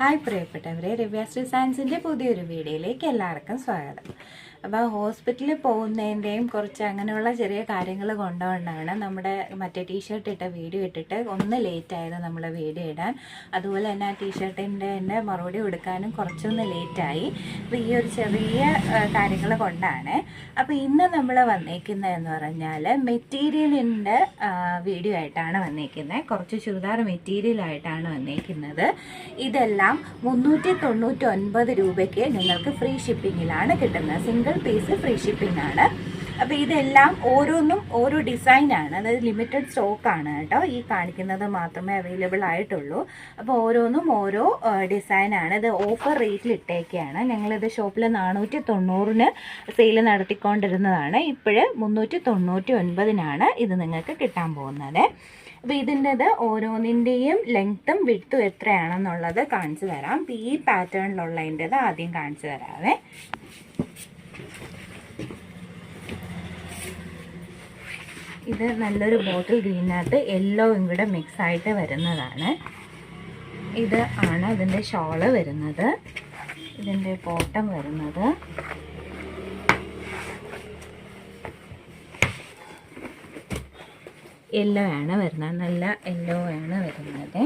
Hi പ്രിയപ്പെട്ടവരെ രവ്യാശ്രീ സയൻസിന്റെ പുതിയൊരു വീഡിയോയിലേക്ക് എല്ലാവർക്കും സ്വാഗതം. അപ്പോൾ ഹോസ്പിറ്റലിൽ പോകുന്നതിന്റെയും കുറച്ച് അങ്ങനെയുള്ള ചെറിയ കാര്യങ്ങൾ കൊണ്ടുകൊണ്ടാണ് നമ്മുടെ മറ്റേ ടീഷർട്ട് ഇട്ട വീഡിയോ ഇട്ടിട്ട് ഒന്ന് ലേറ്റ് ആയത് നമ്മൾ വീഡിയോ ഇടാൻ. അതുപോലെ തന്നെ ആ ടീഷർട്ടിന്റെ തന്നെ മറുപടി കൊടുക്കാനും കുറച്ചൊന്ന് ലേറ്റായി അപ്പോൾ ഈ ഒരു ചെറിയ കാര്യങ്ങൾ കൊണ്ടാണ്. അപ്പോൾ ഇന്ന് നമ്മൾ വന്നേക്കുന്നതെന്ന് പറഞ്ഞാൽ മെറ്റീരിയലിന്റെ വീഡിയോ ആയിട്ടാണ് വന്നേക്കുന്നത് കുറച്ച് ചുരിദാർ മെറ്റീരിയലായിട്ടാണ് വന്നേക്കുന്നത്. ഇതെല്ലാം മുന്നൂറ്റി തൊണ്ണൂറ്റി ഒൻപത് രൂപയ്ക്ക് നിങ്ങൾക്ക് ഫ്രീ ഷിപ്പിങ്ങിലാണ് കിട്ടുന്നത്. സിംഗിൾ പീസ് ഫ്രീ ഷിപ്പിംഗ് ആണ്. അപ്പോൾ ഇതെല്ലാം ഓരോന്നും ഓരോ ഡിസൈനാണ് അതായത് ലിമിറ്റഡ് സ്റ്റോക്ക് ആണ് കേട്ടോ. ഈ കാണിക്കുന്നത് മാത്രമേ അവൈലബിൾ ആയിട്ടുള്ളൂ. അപ്പോൾ ഓരോന്നും ഓരോ ഡിസൈനാണ് ഇത് ഓഫർ റേറ്റിൽ ഇട്ടേക്കാണ് ഞങ്ങളിത് ഷോപ്പിൽ നാനൂറ്റി തൊണ്ണൂറിന് സെയിൽ നടത്തിക്കൊണ്ടിരുന്നതാണ്. ഇപ്പോഴ് മുന്നൂറ്റി തൊണ്ണൂറ്റി ഒൻപതിനാണ് ഇത് നിങ്ങൾക്ക് കിട്ടാൻ പോകുന്നത്. അപ്പോൾ ഇതിന്റെത് ഓരോന്നിന്റെയും ലെങ്ത്തും വിട്ടും എത്രയാണെന്നുള്ളത് കാണിച്ചു തരാം. ഈ പാറ്റേണിലുള്ളതിന്റെത് ആദ്യം കാണിച്ചു തരാവേ. ഇത് നല്ലൊരു ബോട്ടിൽ ഗ്രീനകത്ത് യെല്ലോയും കൂടെ മിക്സ് ആയിട്ട് വരുന്നതാണ്. ഇത് ആണ് ഇതിന്റെ ഷോൾ വരുന്നത്. ഇതിന്റെ ബോട്ടം വരുന്നത്. യെല്ലോ ആണ് വരുന്നത്. നല്ല യെല്ലോ ആണ് വരുന്നത്.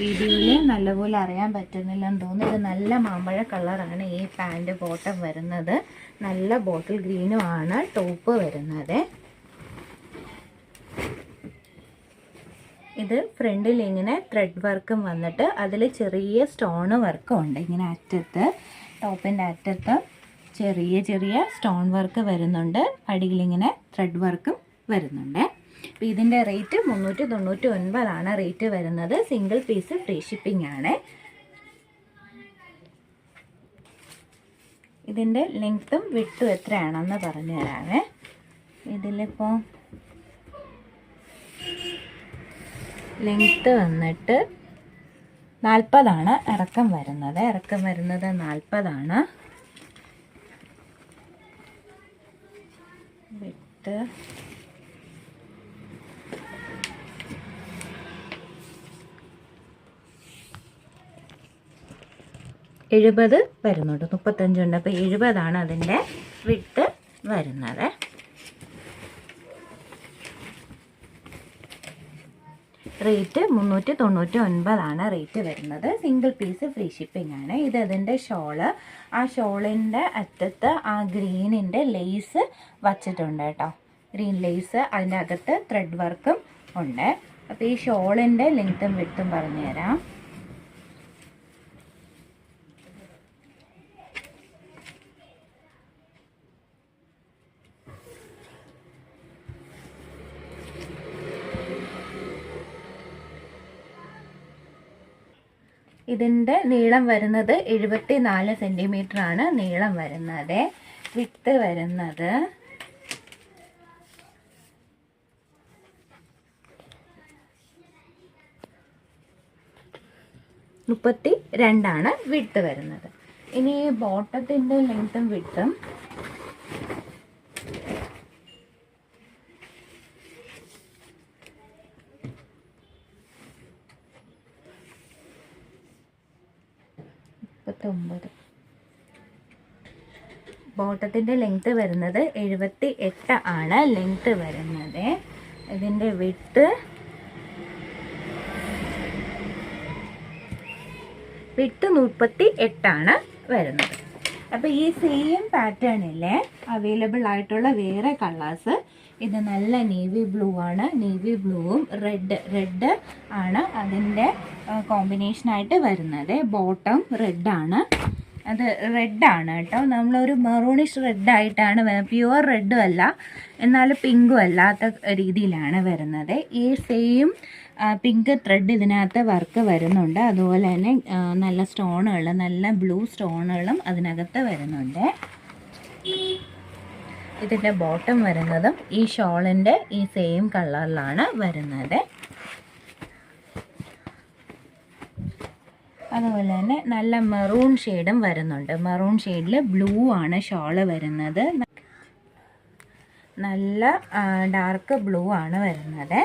വീഡിയോയിൽ നല്ലപോലെ അറിയാൻ പറ്റുന്നില്ലെന്ന് തോന്നുന്നു. ഇത് നല്ല മാമ്പഴ കളറാണ് ഈ പാന്റ് ബോട്ടം വരുന്നത്. നല്ല ബോട്ടിൽ ഗ്രീനും ആണ് ടോപ്പ് വരുന്നത്. ഇത് ഫ്രണ്ടിൽ ഇങ്ങനെ ത്രെഡ് വർക്കും വന്നിട്ട് അതിൽ ചെറിയ സ്റ്റോൺ വർക്കും ഉണ്ട് ഇങ്ങനെ അറ്റത്ത് ടോപ്പിന്റെ അറ്റത്ത് ചെറിയ ചെറിയ സ്റ്റോൺ വർക്ക് വരുന്നുണ്ട്. അടിയിലിങ്ങനെ ത്രെഡ് വർക്കും വരുന്നുണ്ട്. അപ്പോൾ ഇതിന്റെ റേറ്റ് മുന്നൂറ്റി തൊണ്ണൂറ്റി ഒൻപതാണ് റേറ്റ് വരുന്നത്. സിംഗിൾ പീസ് ഫ്രീ ഷിപ്പിംഗ് ആണ്. ഇതിന്റെ ലെങ്ത്തും വിട്ടും എത്രയാണെന്ന് പറഞ്ഞു തരാമേ ഇതിലിപ്പോൾ ലെങ്ത്ത് വന്നിട്ട് നാൽപ്പതാണ് ഇറക്കം വരുന്നത്. ഇറക്കം വരുന്നത് നാൽപ്പതാണ്. വിട്ട് എഴുപത് വരുന്നുണ്ട്. മുപ്പത്തഞ്ചുണ്ട്. അപ്പോൾ എഴുപതാണ് അതിന്റെ വിട്ട് വരുന്നത്. റേറ്റ് മുന്നൂറ്റി തൊണ്ണൂറ്റി ഒൻപതാണ് റേറ്റ് വരുന്നത്. സിംഗിൾ പീസ് ഫ്രീ ഷിപ്പിംഗ് ആണ്. ഇത് അതിന്റെ ഷോൾ. ആ ഷോളിന്റെ അറ്റത്ത് ആ ഗ്രീനിന്റെ ലെയ്സ് വച്ചിട്ടുണ്ട് കേട്ടോ. ഗ്രീൻ ലെയ്സ് അതിന്റെ അകത്ത് ത്രെഡ് വർക്കും ഉണ്ട്. അപ്പോൾ ഈ ഷോളിന്റെ ലെങ്ത്തും വിട്ടും പറഞ്ഞുതരാം. ഇതിന്റെ നീളം വരുന്നത് എഴുപത്തി നാല് ആണ് നീളം വരുന്നത്. വിത്ത് വരുന്നത് മുപ്പത്തി രണ്ടാണ് വിട്ട് വരുന്നത്. ഇനി ബോട്ടത്തിന്റെ ലെങ്ത്തും വിട്ടും മുപ്പത്തൊമ്പത് ബോട്ടത്തിന്റെ ലെങ്ത്ത് വരുന്നത് എഴുപത്തി എട്ട് ആണ്. ലെങ്ത്ത് വരുന്നത് ഇതിന്റെ വിട്ട് വിട്ട് മുപ്പത്തി എട്ടാണ് വരുന്നത്. അപ്പോൾ ഈ സെയിം പാറ്റേണിലെ അവൈലബിൾ ആയിട്ടുള്ള വേറെ കളേഴ്സ് ഇത് നല്ല നേവി ബ്ലൂ ആണ്. നേവി ബ്ലൂവും റെഡ് റെഡ് ആണ് അതിന്റെ കോമ്പിനേഷനായിട്ട് വരുന്നത്. ബോട്ടം റെഡാണ് അത് റെഡാണ് കേട്ടോ. നമ്മളൊരു മെറൂണിഷ് റെഡായിട്ടാണ് പ്യുവർ റെഡും അല്ല എന്നാൽ പിങ്കും അല്ലാത്ത രീതിയിലാണ് വരുന്നത്. ഈ സെയിം പിങ്ക് ത്രെഡ് ഇതിനകത്ത് വർക്ക് വരുന്നുണ്ട്. അതുപോലെ തന്നെ നല്ല സ്റ്റോണുകൾ നല്ല ബ്ലൂ സ്റ്റോണുകളും അതിനകത്ത് വരുന്നുണ്ട്. ഇതിന്റെ ബോട്ടം വരുന്നതും ഈ ഷോളിന്റെ ഈ സെയിം കളറിലാണ് വരുന്നത്. അതുപോലെ തന്നെ നല്ല മെറൂൺ ഷെയ്ഡും വരുന്നുണ്ട്. മെറൂൺ ഷെയ്ഡിൽ ബ്ലൂ ആണ് ഷോൾ വരുന്നത്. നല്ല ഡാർക്ക് ബ്ലൂ ആണ് വരുന്നത്.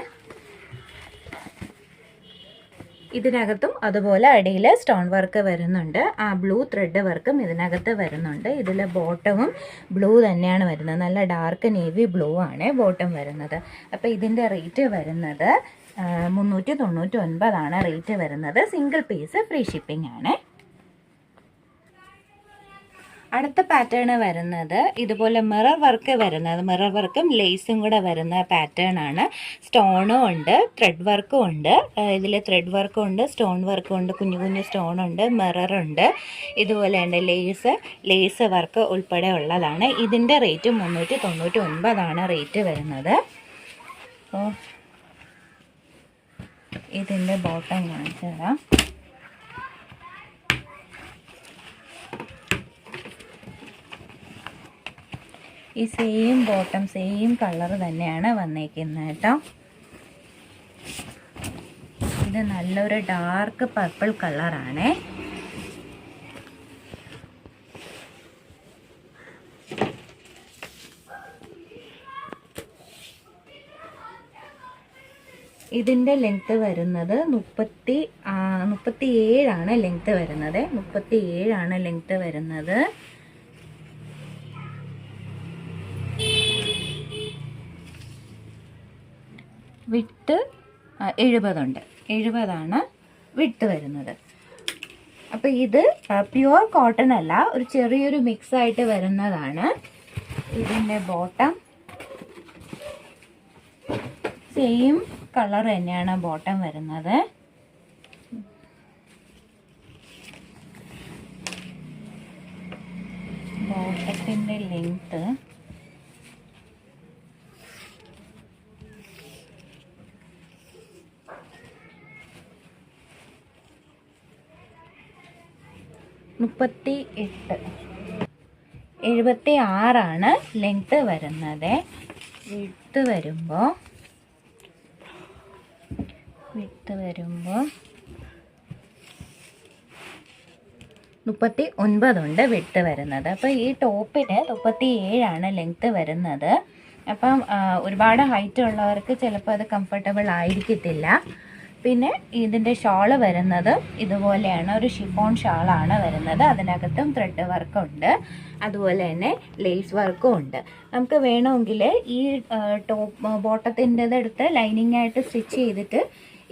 ഇതിനകത്തും അതുപോലെ അടിയിൽ സ്റ്റോൺ വർക്ക് വരുന്നുണ്ട്. ആ ബ്ലൂ ത്രെഡ് വർക്കും ഇതിനകത്ത് വരുന്നുണ്ട്. ഇതിൽ ബോട്ടവും ബ്ലൂ തന്നെയാണ് വരുന്നത്. നല്ല ഡാർക്ക് നേവി ബ്ലൂ ആണ് ബോട്ടം വരുന്നത്. അപ്പോൾ ഇതിന്റെ റേറ്റ് വരുന്നത് മുന്നൂറ്റി തൊണ്ണൂറ്റി ഒൻപതാണ് റേറ്റ് വരുന്നത്. സിംഗിൾ പീസ് ഫ്രീ ഷിപ്പിംഗ് ആണ്. അടുത്ത പാറ്റേൺ വരുന്നത് ഇതുപോലെ മിറർ വർക്ക് വരുന്നത്. മിറർ വർക്കും ലേസും കൂടെ വരുന്ന പാറ്റേൺ ആണ്. സ്റ്റോണും ഉണ്ട് ത്രെഡ് വർക്കും ഉണ്ട്. ഇതിൽ ത്രെഡ് വർക്കും ഉണ്ട് സ്റ്റോൺ വർക്കും ഉണ്ട് കുഞ്ഞു കുഞ്ഞു മിറർ ഉണ്ട് ഇതുപോലെ ഉണ്ട് ലേസ് ലേസ് വർക്ക് ഉൾപ്പെടെ ഉള്ളതാണ്. ഇതിന്റെ റേറ്റ് മുന്നൂറ്റി തൊണ്ണൂറ്റി ഒൻപതാണ് റേറ്റ് വരുന്നത്. ഇതിന്റെ ബോട്ടം കാണിച്ചു തരാം ഈ സെയിം ബോട്ടം സെയിം കളർ തന്നെയാണ് വന്നേക്കുന്നത് കേട്ടോ. ഇത് നല്ലൊരു ഡാർക്ക് പർപ്പിൾ കളറാണേ ഇതിന്റെ ലെങ്ത്ത് വരുന്നത് മുപ്പത്തി മുപ്പത്തി ഏഴാണ് ലെങ്ത്ത് വരുന്നത്. മുപ്പത്തി ഏഴാണ് ലെങ്ത്ത് വരുന്നത്. വിട്ട് എഴുപതുണ്ട്. എഴുപതാണ് വിട്ട് വരുന്നത്. അപ്പോൾ ഇത് പ്യുവർ കോട്ടൺ അല്ല ഒരു ചെറിയൊരു മിക്സ് ആയിട്ട് വരുന്നതാണ്. ഇതിന്റെ ബോട്ടം സെയിം കളർ തന്നെയാണ് ബോട്ടം വരുന്നത്. ബോട്ടത്തിന്റെ ലെങ്ത്ത് മുപ്പത്തി എട്ട് എഴുപത്തി ആറാണ് ലെങ്ത്ത് വരുന്നത്. വിട്ട് വരുമ്പോൾ വിട്ട് വരുമ്പോൾ മുപ്പത്തി ഒൻപതുണ്ട് വിട്ട് വരുന്നത്. അപ്പോൾ ഈ ടോപ്പിന് മുപ്പത്തി ഏഴാണ് ലെങ്ത്ത് വരുന്നത്. അപ്പം ഒരുപാട് ഹൈറ്റ് ഉള്ളവർക്ക് ചിലപ്പോൾ അത് കംഫർട്ടബിൾ ആയിരിക്കത്തില്ല. പിന്നെ ഇതിന്റെ ഷാൾ വരുന്നത് ഇതുപോലെയാണ് ഒരു ഷിഫോൺ ഷാളാണ് വരുന്നത്. അതിനകത്തും ത്രെഡ് വർക്കുണ്ട് അതുപോലെ തന്നെ ലേസ് വർക്കും ഉണ്ട്. നമുക്ക് വേണമെങ്കിൽ ഈ ടോപ്പ് ബോട്ടത്തിന്റെത് എടുത്ത് ലൈനിങ് ആയിട്ട് സ്റ്റിച്ച് ചെയ്തിട്ട്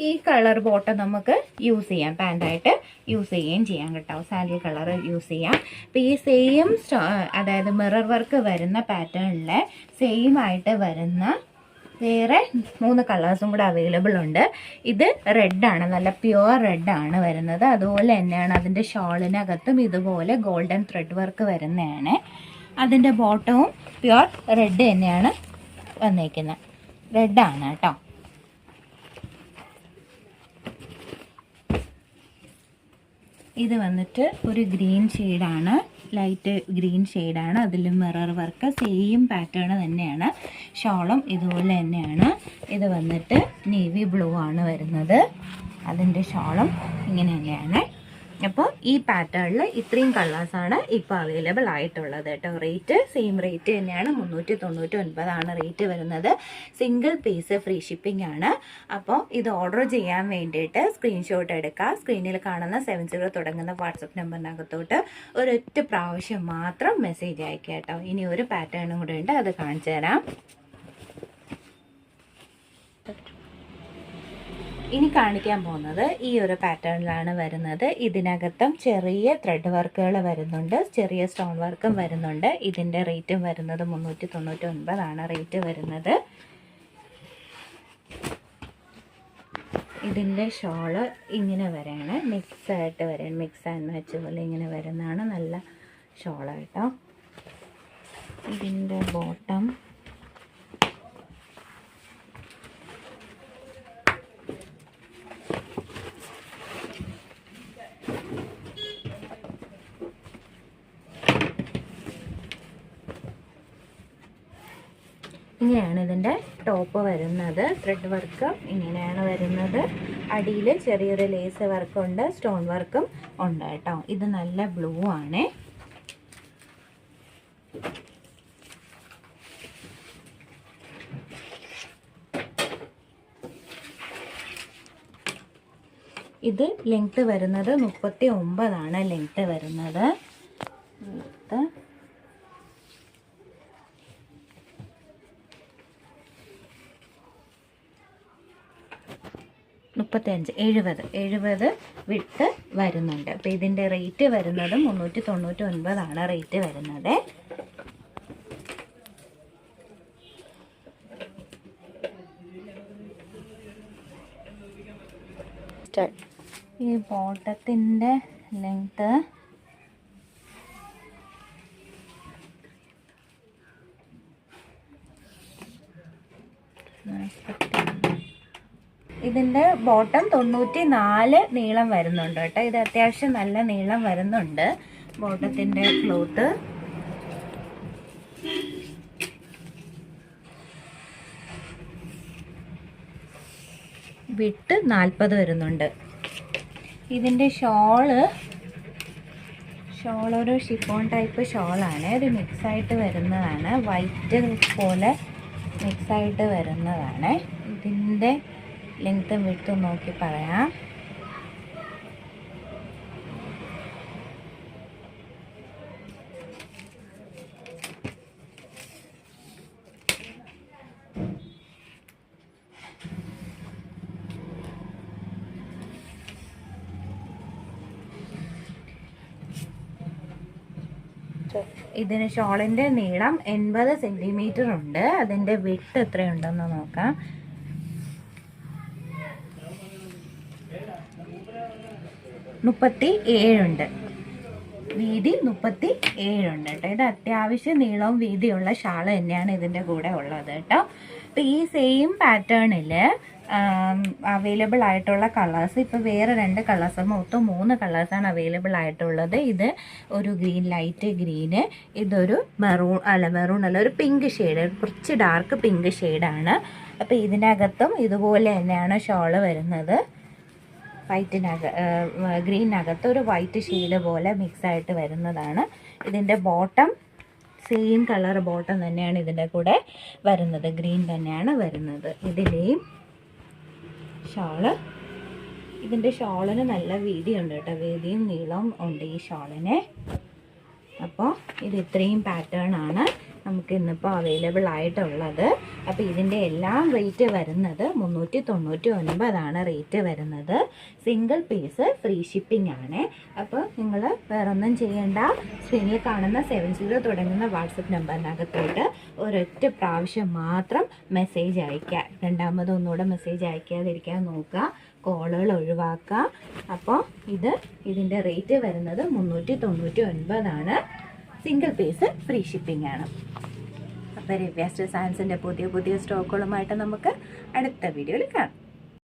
ഈ കളർ ബോട്ടം നമുക്ക് യൂസ് ചെയ്യാം. പാന്റായിട്ട് യൂസ് ചെയ്യുകയും ചെയ്യാം കേട്ടോ. സാരി കളർ യൂസ് ചെയ്യാം. അപ്പോൾ ഈ സെയിം അതായത് മിറർ വർക്ക് വരുന്ന പാറ്റേണിൽ സെയിം ആയിട്ട് വരുന്ന വേറെ മൂന്ന് കളേഴ്സും കൂടെ അവൈലബിൾ ഉണ്ട്. ഇത് റെഡാണ് നല്ല പ്യുവർ റെഡാണ് വരുന്നത്. അതുപോലെ തന്നെയാണ് അതിന്റെ ഷോളിനകത്തും ഇതുപോലെ ഗോൾഡൻ ത്രെഡ് വർക്ക് വരുന്നതാണ്. അതിന്റെ ബോട്ടവും പ്യുവർ റെഡ് തന്നെയാണ് വന്നേക്കുന്നത്. റെഡാണ് കേട്ടോ. ഇത് വന്നിട്ട് ഒരു ഗ്രീൻ ഷെയ്ഡാണ് ലൈറ്റ് ഗ്രീൻ ഷെയ്ഡാണ് അതിലും മിറർ വർക്ക് സെയിം പാറ്റേൺ തന്നെയാണ്. ഷോളും ഇതുപോലെ തന്നെയാണ്. ഇത് വന്നിട്ട് നേവി ബ്ലൂ ആണ് വരുന്നത്. അതിന്റെ ഷോളും ഇങ്ങനെ തന്നെയാണ്. അപ്പോൾ ഈ പാറ്റേണിൽ ഇത്രയും കളേഴ്സാണ് ഇപ്പോൾ അവൈലബിൾ ആയിട്ടുള്ളത് കേട്ടോ. റേറ്റ് സെയിം റേറ്റ് തന്നെയാണ്. മുന്നൂറ്റി തൊണ്ണൂറ്റി ഒൻപതാണ് റേറ്റ് വരുന്നത്. സിംഗിൾ പീസ് ഫ്രീ ഷിപ്പിംഗ് ആണ്. അപ്പോൾ ഇത് ഓർഡർ ചെയ്യാൻ വേണ്ടിയിട്ട് സ്ക്രീൻഷോട്ട് എടുക്കുക സ്ക്രീനിൽ കാണുന്ന സെവൻ സീറോ തുടങ്ങുന്ന വാട്സപ്പ് നമ്പറിനകത്തോട്ട് ഒരൊറ്റ പ്രാവശ്യം മാത്രം മെസ്സേജ് അയക്കുക കേട്ടോ. ഇനി ഒരു പാറ്റേണും കൂടെ ഉണ്ട്. അത് കാണിച്ചു തരാം ഇനി കാണിക്കാൻ പോകുന്നത് ഈ ഒരു പാറ്റേണിലാണ് വരുന്നത്. ഇതിനകത്തും ചെറിയ ത്രെഡ് വർക്കുകൾ വരുന്നുണ്ട്. ചെറിയ സ്റ്റോൺ വർക്കും വരുന്നുണ്ട്. ഇതിന്റെ റേറ്റും വരുന്നത് മുന്നൂറ്റി തൊണ്ണൂറ്റി ഒൻപതാണ് റേറ്റ് വരുന്നത്. ഇതിന്റെ ഷോൾ ഇങ്ങനെ വരെയാണ് മിക്സ് ആയിട്ട് വരാൻ മിക്സ് ആൻഡ് വെച്ച പോലെ ഇങ്ങനെ വരുന്നതാണ്. നല്ല ഷോൾ കേട്ടോ ഇതിന്റെ ബോട്ടം ഇങ്ങനെയാണ് ഇതിന്റെ ടോപ്പ് വരുന്നത്. ത്രെഡ് വർക്കും ഇങ്ങനെയാണ് വരുന്നത്. അടിയിൽ ചെറിയൊരു ലേസ് വർക്കുണ്ട് സ്റ്റോൺ വർക്കും ഉണ്ട് കേട്ടോ. ഇത് നല്ല ബ്ലൂ ആണ്. ഇത് ലെങ്ത് വരുന്നത് മുപ്പത്തി ഒമ്പതാണ് ലെങ്ത് വരുന്നത് ലെങ്ത്ത് മുപ്പത്തഞ്ച് എഴുപത്. എഴുപത് വിട്ട് വരുന്നുണ്ട്. അപ്പോൾ ഇതിന്റെ റേറ്റ് വരുന്നത് മുന്നൂറ്റി തൊണ്ണൂറ്റി ഒൻപതാണ് റേറ്റ് വരുന്നത് ഈ ബോട്ടത്തിന്റെ ലെങ്ത്ത് ഇതിന്റെ ബോട്ടം തൊണ്ണൂറ്റി നാല് നീളം വരുന്നുണ്ട് കേട്ടോ. ഇത് അത്യാവശ്യം നല്ല നീളം വരുന്നുണ്ട് ബോട്ടത്തിന്റെ ക്ലോത്ത്. വിട്ട് നാൽപ്പത് വരുന്നുണ്ട്. ഇതിന്റെ ഷോൾ ഷോൾ ഒരു ഷിഫോൺ ടൈപ്പ് ഷോളാണ്. ഇത് മിക്സായിട്ട് വരുന്നതാണ്. വൈറ്റ് പോലെ മിക്സായിട്ട് വരുന്നതാണ്. ഇതിന്റെ ലെങ്ത്തും വിട്ടും നോക്കി പറയാം. ഇതിന് ഷോളിന്റെ നീളം എൺപത് സെന്റിമീറ്റർ ഉണ്ട്. അതിന്റെ വിട്ട് എത്രയുണ്ടെന്ന് നോക്കാം. മുപ്പത്തി ഏഴുണ്ട് വീതി മുപ്പത്തി ഏഴുണ്ട് കേട്ടോ. ഇത് അത്യാവശ്യം നീളവും വീതിയുള്ള ഷാൾ തന്നെയാണ് ഇതിന്റെ കൂടെ ഉള്ളത് കേട്ടോ. അപ്പം ഈ സെയിം പാറ്റേണിൽ അവൈലബിൾ ആയിട്ടുള്ള കളേഴ്സ് ഇപ്പോൾ വേറെ രണ്ട് കളേഴ്സ് മൊത്തം മൂന്ന് കളേഴ്സാണ് അവൈലബിൾ ആയിട്ടുള്ളത്. ഇത് ഒരു ഗ്രീൻ ലൈറ്റ് ഗ്രീന് ഇതൊരു മെറൂൺ അല്ല മെറൂൺ അല്ല ഒരു പിങ്ക് ഷെയ്ഡ് കുറച്ച് ഡാർക്ക് പിങ്ക് ഷെയ്ഡാണ് അപ്പോൾ ഇതിനകത്തും ഇതുപോലെ തന്നെയാണ് ഷോൾ വരുന്നത്. വൈറ്റിനക ഗ്രീനകത്ത് ഒരു വൈറ്റ് ഷെയ്ഡ് പോലെ മിക്സ് ആയിട്ട് വരുന്നതാണ്. ഇതിന്റെ ബോട്ടം സെയിം കളർ ബോട്ടം തന്നെയാണ് ഇതിന്റെ കൂടെ വരുന്നത്. ഗ്രീൻ തന്നെയാണ് വരുന്നത്. ഇതിലെയും ഷാൾ. ഇതിന്റെ ഷാളിന് നല്ല വീതിയുണ്ട് കേട്ടോ. വീതിയും നീളവും ഉണ്ട് ഈ ഷാളിന്. അപ്പോൾ ഇത് ഇത്രയും പാറ്റേൺ ആണ്. നമുക്ക് ഇന്നിപ്പോൾ അവൈലബിൾ ആയിട്ടുള്ളത്. അപ്പോൾ ഇതിന്റെ എല്ലാം റേറ്റ് വരുന്നത് മുന്നൂറ്റി തൊണ്ണൂറ്റി ഒൻപതാണ് റേറ്റ് വരുന്നത്. സിംഗിൾ പീസ് ഫ്രീ ഷിപ്പിംഗ് ആണ്. അപ്പോൾ നിങ്ങൾ വേറൊന്നും ചെയ്യേണ്ട. സ്ക്രീനിൽ കാണുന്ന സെവൻ സീറോ തുടങ്ങുന്ന വാട്സപ്പ് നമ്പറിനകത്തോട്ട് ഒരൊറ്റ പ്രാവശ്യം മാത്രം മെസ്സേജ് അയക്കുക രണ്ടാമത് ഒന്നുകൂടെ മെസ്സേജ് അയക്കാതിരിക്കാൻ നോക്കുക കോളുകൾ ഒഴിവാക്കുക അപ്പോൾ ഇത് ഇതിന്റെ റേറ്റ് വരുന്നത് മുന്നൂറ്റി തൊണ്ണൂറ്റി ഒൻപതാണ് സിംഗിൾ പീസ് ഫ്രീ ഷിപ്പിംഗ് ആണ്. അപ്പോൾ രവ്യാസ്റ്റർ സയൻസിന്റെ പുതിയ പുതിയ സ്റ്റോക്കുകളുമായിട്ട് നമുക്ക് അടുത്ത വീഡിയോയിൽ കാണാം.